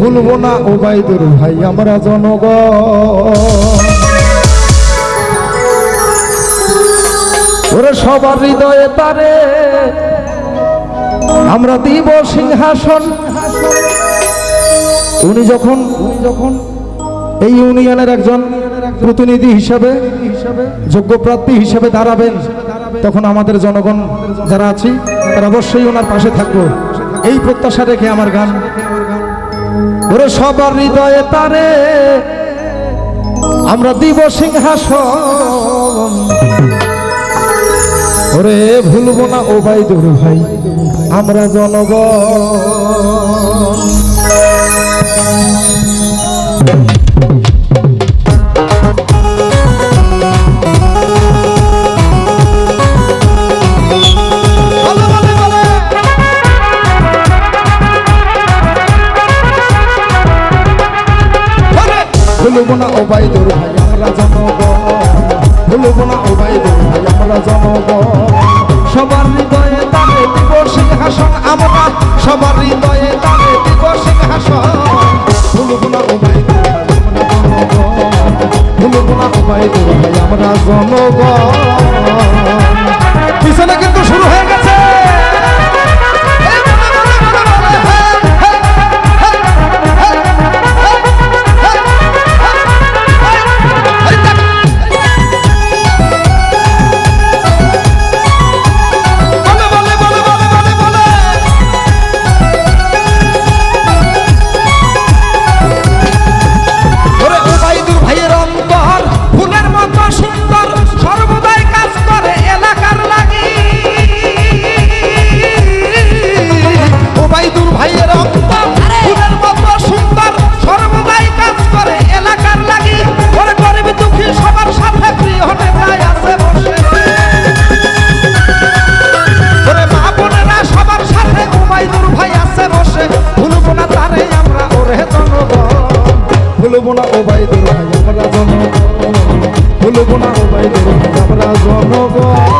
ভুলবো না ও বাইদুর ভাই, আমরা জনগণ। ওরে সবার হৃদয়ে তারে, আমরা দিব সিংহাসন। উনি যখন উনি যখন, এই ইউনিয়নের একজন প্রতিনিধি হিসাবে, যোগ্য প্রার্থী হিসাবে দাঁড়াবেন, তখন আমাদের জনগণ যারা আছি, তারা অবশ্যই ওনার পাশে থাকব। এই প্রত্যাশা রেখে আমার গান ওরে সবার হৃদয়ে তারে, আমরা দিব সিংহাসন। ওরে ভুলবো না ও ভাই ভাই, আমরা জনগণ। ভুলবো না ও ভাই আমরা জনগণ। ভুলবো না ও ভাই আমরা জনগণ। সবার হৃদয়ে তারে দিব সিংহাসন আমরা, সবার হৃদয়ে তারে দিব সিংহাসন। আমরা জনগণ। পিছনে কিন্তু শুরু হয়ে গেছে ভুলবো না ভাই আমরা জনগণ।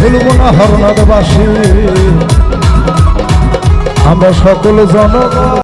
ভুলবো না হরনাথবাসী। আমরা সকল জনগণ